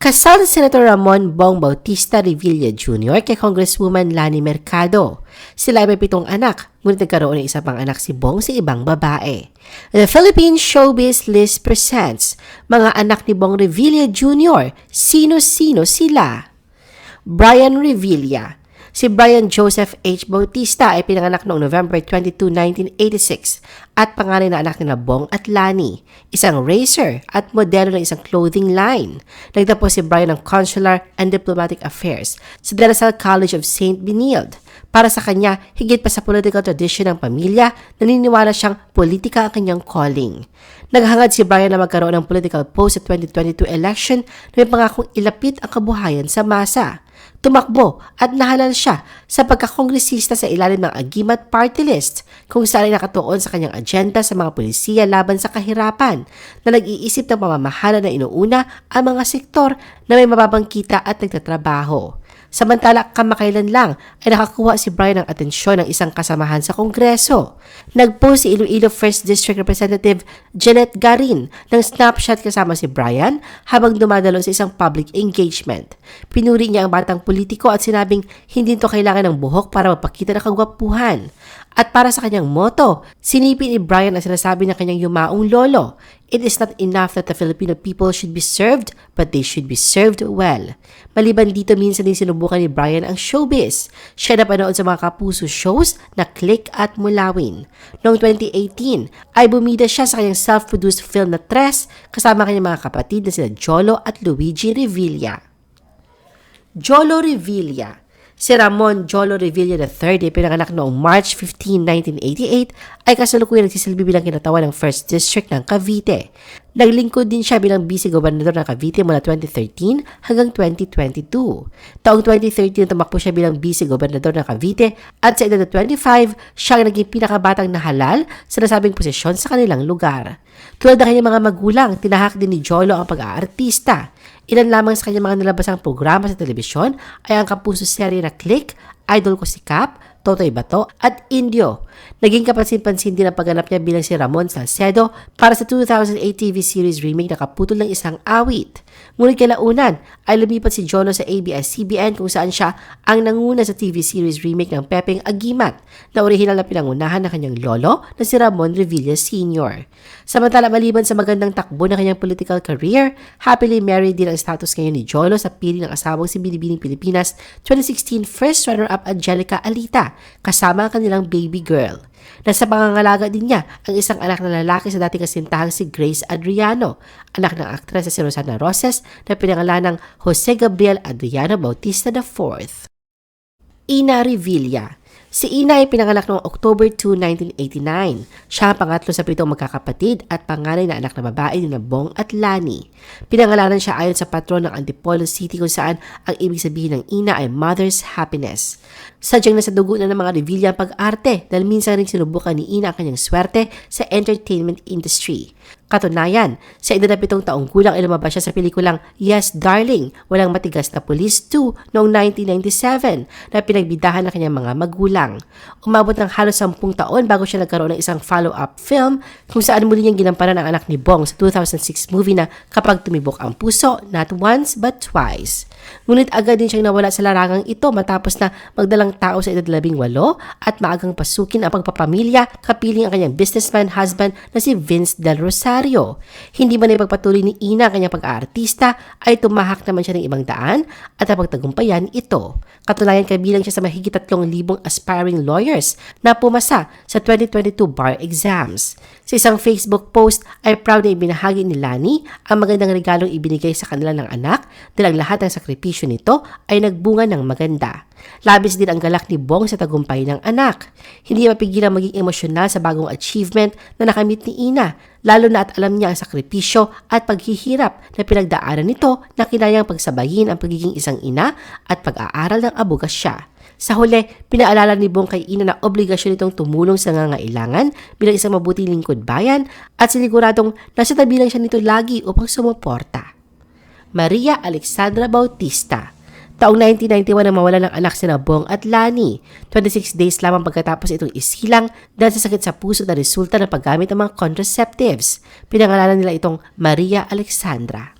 Kasal si Senator Ramon Bong Bautista Revilla Jr. kay Congresswoman Lani Mercado. Sila ay may pitong anak, ngunit nagkaroon ng isa pang anak si Bong sa ibang babae. The Philippine Showbiz List presents mga anak ni Bong Revilla Jr. Sino-sino sila? Brian Revilla Si Brian Joseph H. Bautista ay pinanganak noong November 22, 1986 at pangalan na anak nila Bong at Lani, isang racer at modelo ng isang clothing line. Nagtapos si Brian ng Consular and Diplomatic Affairs sa De La Salle College of St. Benilde. Para sa kanya, higit pa sa political tradition ng pamilya, naniniwala siyang politika ang kanyang calling. Naghangad si Brian na magkaroon ng political post sa 2022 election na may pangakong ilapit ang kabuhayan sa masa tumakbo at nahalal siya sa pagkakongresista sa ilalim ng Agimat Party List kung saan ay nakatuon sa kanyang agenda sa mga polisiya laban sa kahirapan na nag-iisip ng pamamahala na inuuna ang mga sektor na may mababang kita at nagtatrabaho. Samantala, kamakailan lang ay nakakuha si Brian ng atensyon ng isang kasamahan sa Kongreso. Nagpost si Iloilo 1st District Representative Janet Garin ng snapshot kasama si Brian habang dumadalo sa isang public engagement. Pinuri niya ang batang politiko at sinabing hindi ito kailangan ng buhok para mapakita ng kagwapuhan. At para sa kanyang motto, sinipin ni Brian ang sinasabi ng kanyang yumaong lolo, It is not enough that the Filipino people should be served, but they should be served well. Maliban dito, minsan din sinubukan ni Brian ang showbiz. Siya na panood sa mga kapuso shows na Click at Mulawin. Noong 2018, ay bumida siya sa kanyang self-produced film na Tres kasama kanyang mga kapatid na sina Jolo at Luigi Revilla. Jolo Revilla Si Ramon Jolo Revilla III, pinanganak noong March 15, 1988, ay kasalukuyang nagsisilbi bilang kinatawan ng 1st District ng Cavite. Naglingkod din siya bilang vice-gobernador ng Cavite mula 2013 hanggang 2022. Taong 2013, tumakbo siya bilang vice-gobernador ng Cavite at sa edad na 25, siya ang naging pinakabatang nahalal sa nasabing posisyon sa kanilang lugar. Tulad ng kanyang mga magulang, tinahak din ni Jolo ang pag-aartista. Ilan lamang sa kanyang mga nilabasang programa sa telebisyon ay ang kapuso serye na Click, Idol ko si Cap, Totoy Bato at Indio. Naging kapansin-pansin din ang pagganap niya bilang si Ramon Salcedo para sa 2008 TV series remake na kaputol ng isang awit. Ngunit kalaunan ay lumipat si Jono sa ABS-CBN kung saan siya ang nanguna sa TV series remake ng Pepeng Agimat na orihinal na pinangunahan ng kanyang lolo na si Ramon Revilla Sr. Samantala maliban sa magandang takbo ng kanyang political career, happily married din ang status ngayon ni Jolo sa pili ng asawang si Binibining Pilipinas 2016 first runner-up Angelica Alita kasama ang kanilang baby girl. Nasa pangangalaga din niya ang isang anak na lalaki sa dating kasintahang si Grace Adriano, anak ng aktres na si Rosana Roses na pinangalan ng Jose Gabriel Adriano Bautista IV. Ina Revilla Si Ina ay pinanganak noong October 2, 1989. Siya ang pangatlo sa pitong magkakapatid at panganay na anak na babae ni Bong at Lani. Pinangalanan siya ayon sa patron ng Antipolo City kung saan ang ibig sabihin ng Ina ay Mother's Happiness. Sadyang nasa dugo na ng mga Revilla ang pag-arte dahil minsan rin sinubukan ni Ina ang kanyang swerte sa entertainment industry. Katunayan, sa edad na pitong taong gulang ay lumabas siya sa pelikulang Yes Darling, Walang Matigas na Police 2 noong 1997 na pinagbidahan ng kanyang mga magulang. Umabot ng halos sampung taon bago siya nagkaroon ng isang follow-up film kung saan muli niyang ginampanan ang anak ni Bong sa 2006 movie na Kapag Tumibok ang Puso, Not Once But Twice. Ngunit agad din siyang nawala sa larangang ito matapos na magdalang tao sa edad labing walo at maagang pasukin ang pagpapamilya kapiling ang kanyang businessman husband na si Vince Del Rosario Rosario. Hindi man ipagpatuloy ni Ina ang kanyang pag-aartista ay tumahak naman siya ng ibang daan at napagtagumpayan ito. Katunayan kabilang siya sa mahigit 3,000 aspiring lawyers na pumasa sa 2022 bar exams. Sa isang Facebook post ay proud na ibinahagi ni Lani ang magandang regalong ibinigay sa kanila ng anak dahil ang lahat ng sakripisyo nito ay nagbunga ng maganda. Labis din ang galak ni Bong sa tagumpay ng anak. Hindi mapigilang maging emosyonal sa bagong achievement na nakamit ni Ina, lalo na at alam niya ang sakripisyo at paghihirap na pinagdaanan nito na kinayang pagsabayin ang pagiging isang ina at pag-aaral ng abogasya. Sa huli, pinaalala ni Bong kay Ina na obligasyon itong tumulong sa ngangailangan bilang isang mabuting lingkod bayan at siniguradong nasa tabi lang siya nito lagi upang sumuporta. Maria Alexandra Bautista Taong 1991 na mawala ng anak sina Bong at Lani. 26 days lamang pagkatapos itong isilang dahil sa sakit sa puso na resulta ng paggamit ng mga contraceptives. Pinangalanan nila itong Maria Alexandra.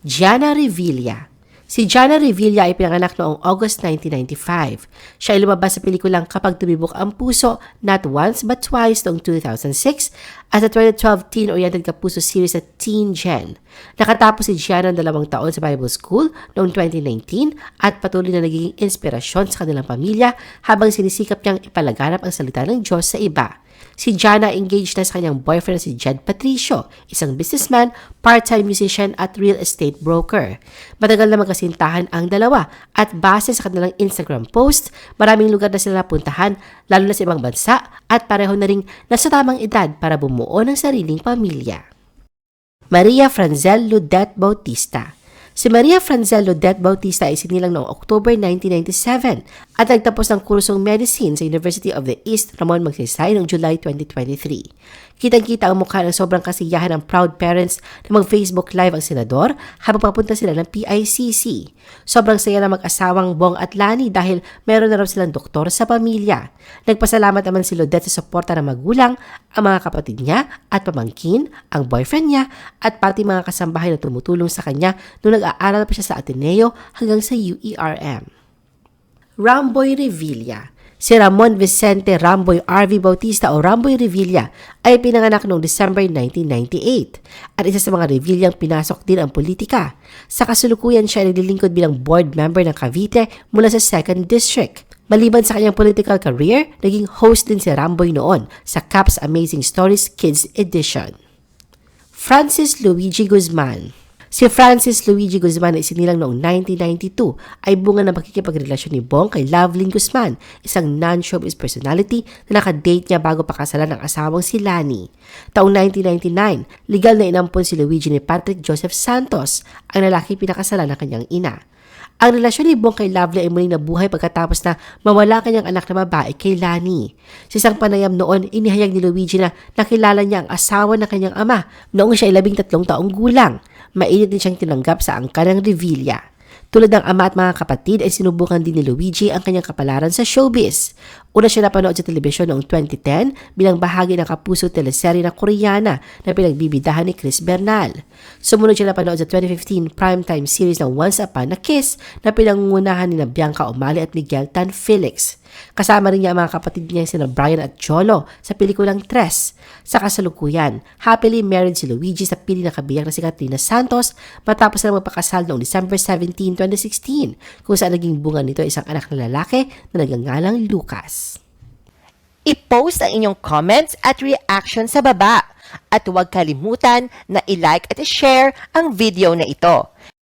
Gianna Revilla. Si Gianna Revilla ay pinanganak noong August 1995. Siya ay lumabas sa pelikulang Kapag Tumibok ang Puso, Not Once But Twice noong 2006 at sa 2012 teen-oriented kapuso series sa Teen Gen. Nakatapos si Gianna ng dalawang taon sa Bible School noong 2019 at patuloy na nagiging inspirasyon sa kanilang pamilya habang sinisikap niyang ipalaganap ang salita ng Diyos sa iba. Si Jana engaged na sa kanyang boyfriend si Jed Patricio, isang businessman, part-time musician at real estate broker. Matagal na magkasintahan ang dalawa at base sa kanilang Instagram post, maraming lugar na sila napuntahan, lalo na sa ibang bansa at pareho na ring nasa tamang edad para bumuo ng sariling pamilya. Maria Franzel Ludet Bautista Si Maria Franzel Ludet Bautista ay sinilang noong October 1997 at nagtapos ng kursong medicine sa University of the East Ramon Magsaysay noong July 2023. Kitang-kita ang mukha ng sobrang kasiyahan ng proud parents na mag-Facebook Live ang senador habang papunta sila ng PICC. Sobrang saya ng mag-asawang Bong at Lani dahil meron na raw silang doktor sa pamilya. Nagpasalamat naman si Ludet sa suporta ng magulang, ang mga kapatid niya at pamangkin, ang boyfriend niya at pati mga kasambahay na tumutulong sa kanya noong nag-aaral pa siya sa Ateneo hanggang sa UERM. Ramboy Revilla Si Ramon Vicente Ramboy R.V. Bautista o Ramboy Revilla ay pinanganak noong December 1998 at isa sa mga Revillang pinasok din ang politika. Sa kasulukuyan siya ay naglilingkod bilang board member ng Cavite mula sa 2nd District. Maliban sa kanyang political career, naging host din si Ramboy noon sa CAP's Amazing Stories Kids Edition. Francis Luigi Guzman Si Francis Luigi Guzman na isinilang noong 1992 ay bunga ng pakikipagrelasyon ni Bong kay Lovelyn Guzman, isang non-showbiz personality na nakadate niya bago pakasalan ng asawang si Lani. Taong 1999, legal na inampon si Luigi ni Patrick Joseph Santos, ang lalaki pinakasalan ng kanyang ina. Ang relasyon ni Bong kay Lovely ay muling nabuhay pagkatapos na mawala kanyang anak na babae kay Lani. Sa isang panayam noon, inihayag ni Luigi na nakilala niya ang asawa ng kanyang ama noong siya ay labing tatlong taong gulang. Mainit din siyang tinanggap sa angka ng Revilla. Tulad ng ama at mga kapatid ay sinubukan din ni Luigi ang kanyang kapalaran sa showbiz. Una siya napanood sa telebisyon noong 2010 bilang bahagi ng kapuso teleserye na Koreana na pinagbibidahan ni Chris Bernal. Sumunod siya napanood sa 2015 primetime series ng Once Upon a Kiss na pinangungunahan ni Bianca Umali at Miguel Tan Felix. Kasama rin niya ang mga kapatid niya sina Brian at Cholo sa pelikulang Tres. Sa kasalukuyan, happily married si Luigi sa pili na kabiyak na si Katrina Santos matapos na magpakasal noong December 17, 2016 kung saan naging bunga nito isang anak na lalaki na nagangalang Lucas. I-post ang inyong comments at reaction sa baba. At huwag kalimutan na i-like at i-share ang video na ito.